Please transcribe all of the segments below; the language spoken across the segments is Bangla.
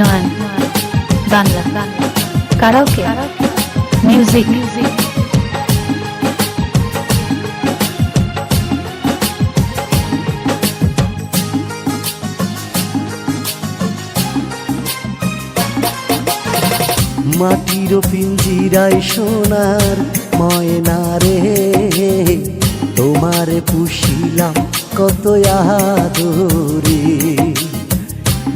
Nayan Bangla. Karaoke. Music music মাটির পিঞ্জিরায় সোনার ময়না রে তোমারে পুষিলাম কত আদরে।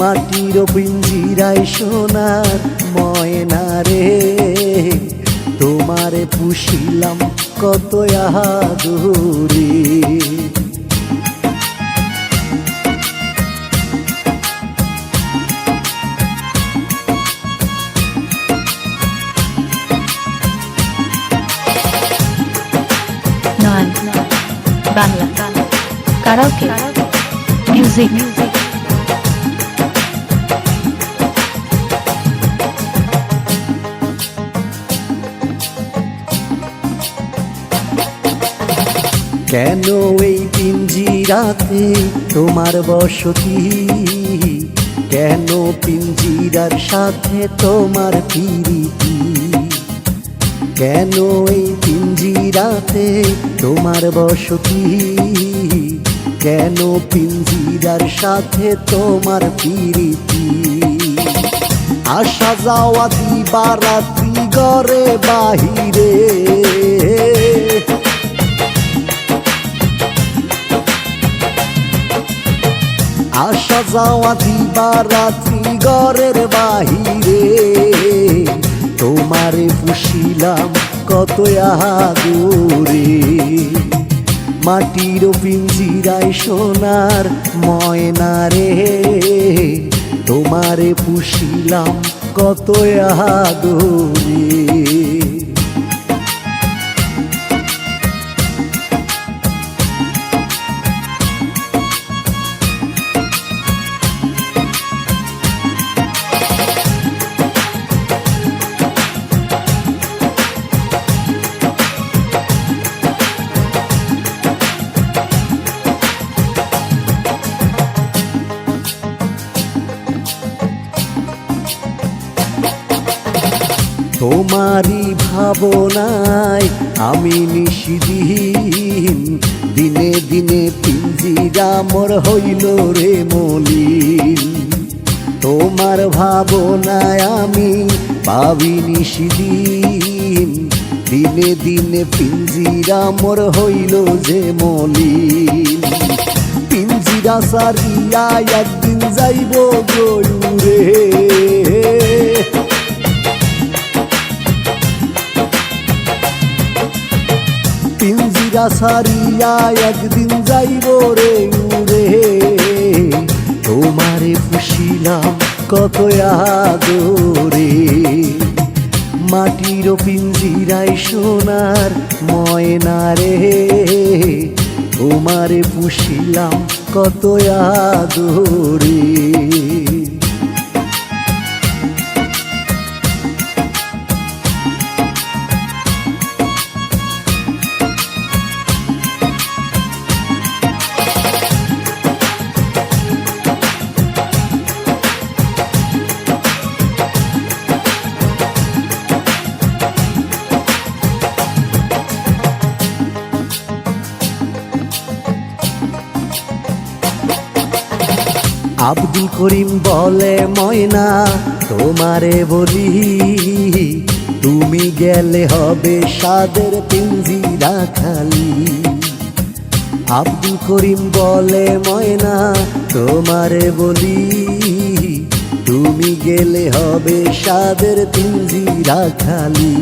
মাটির পিঞ্জিরায় সোনার ময়না রে। তোমারে পুষিলাম কত Nayan Bangla karaoke music music কেন এই পিঞ্জিরাতে তোমার বসতি? কেন পিঞ্জিরার সাথে তোমার পিরিতি? কেন এই পিঞ্জিরাতে তোমার বসতি? কেন পিঞ্জিরার সাথে তোমার পিরিতি? আসা যাওয়া দিবা রাত্রি বাহিরে। আসা যাওয়া দিবা রাত্রি ঘরের বাহিরে। তোমারে পুষিলাম কত আদরে। মাটির পিঞ্জিরায় সোনার ময়না রে। তোমারে পুষিলাম কত আদরে। তোমারই ভাবনায় আমি নিশিদিন দিনে দিনে পিঞ্জিরা মোর হইল রে মলিন। তোমার ভাবনায় আমি পাবি নিশিদিন দিনে দিনে পিঞ্জিরা মোর হইল যে মলিন। পিঞ্জিরা সারিয়া একদিন যাইব গরুরে। পিঞ্জিরা সারিয়া একদিন যাইব রে উড়ে। তোমারে পুষিলাম কত আদরে। মাটির পিঞ্জিরায় সোনার ময়না রে। তোমারে পুষিলাম কত আদরে। আব্দুল করিম বলে, ময়না, তোমারে বলি, তুমি গেলে হবে সাদের পিঞ্জিরা খালি। আব্দুল করিম বলে, ময়না, তোমারে বলি, তুমি গেলে হবে সাদের পিঞ্জিরা খালি।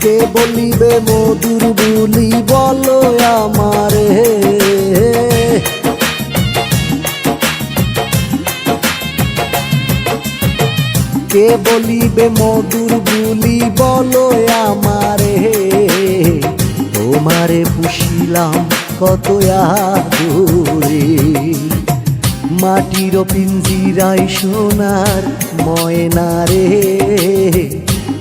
কে বলিবে মধুর বলি, বলো আমারে। কে বলিবে মধুর বুলি? বলো আমারে। তোমারে পুষিলাম কত মাটির পিঞ্জিরাই সোনার ময়না রে।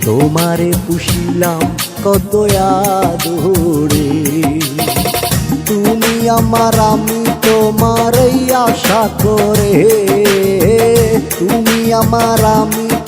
তোমারে পুষিলাম কত আদরে। তুমি আমার, আমি তোমার এই আশা করে। তুমি আমার, আমি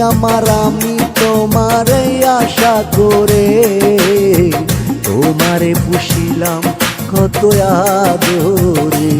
আমার আমি তোমার আশা করে তোমারে পুষিলাম কত আদরে।